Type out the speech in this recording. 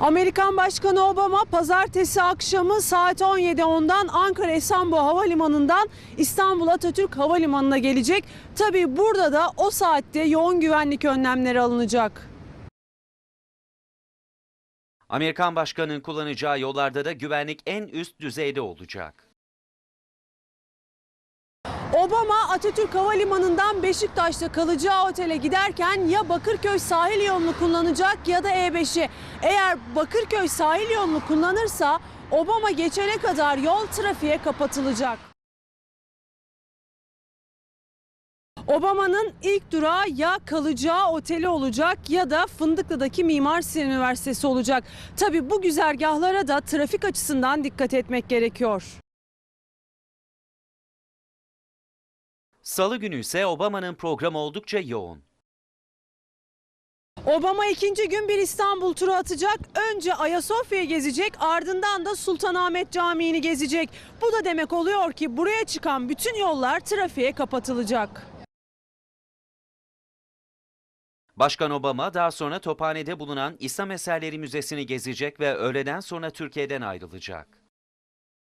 Amerikan Başkanı Obama pazartesi akşamı saat 17.10'dan Ankara Esenboğa Havalimanı'ndan İstanbul Atatürk Havalimanı'na gelecek. Tabii burada da o saatte yoğun güvenlik önlemleri alınacak. Amerikan başkanının kullanacağı yollarda da güvenlik en üst düzeyde olacak. Obama Atatürk Havalimanı'ndan Beşiktaş'ta kalacağı otele giderken ya Bakırköy sahil yolunu kullanacak ya da E5'i. Eğer Bakırköy sahil yolunu kullanırsa Obama geçene kadar yol trafiğe kapatılacak. Obama'nın ilk durağı ya kalacağı oteli olacak ya da Fındıklı'daki Mimar Sinan Üniversitesi olacak. Tabii bu güzergahlara da trafik açısından dikkat etmek gerekiyor. Salı günü ise Obama'nın programı oldukça yoğun. Obama ikinci gün bir İstanbul turu atacak. Önce Ayasofya'yı gezecek ardından da Sultanahmet Camii'ni gezecek. Bu da demek oluyor ki buraya çıkan bütün yollar trafiğe kapatılacak. Başkan Obama daha sonra Tophane'de bulunan İslam Eserleri Müzesi'ni gezecek ve öğleden sonra Türkiye'den ayrılacak.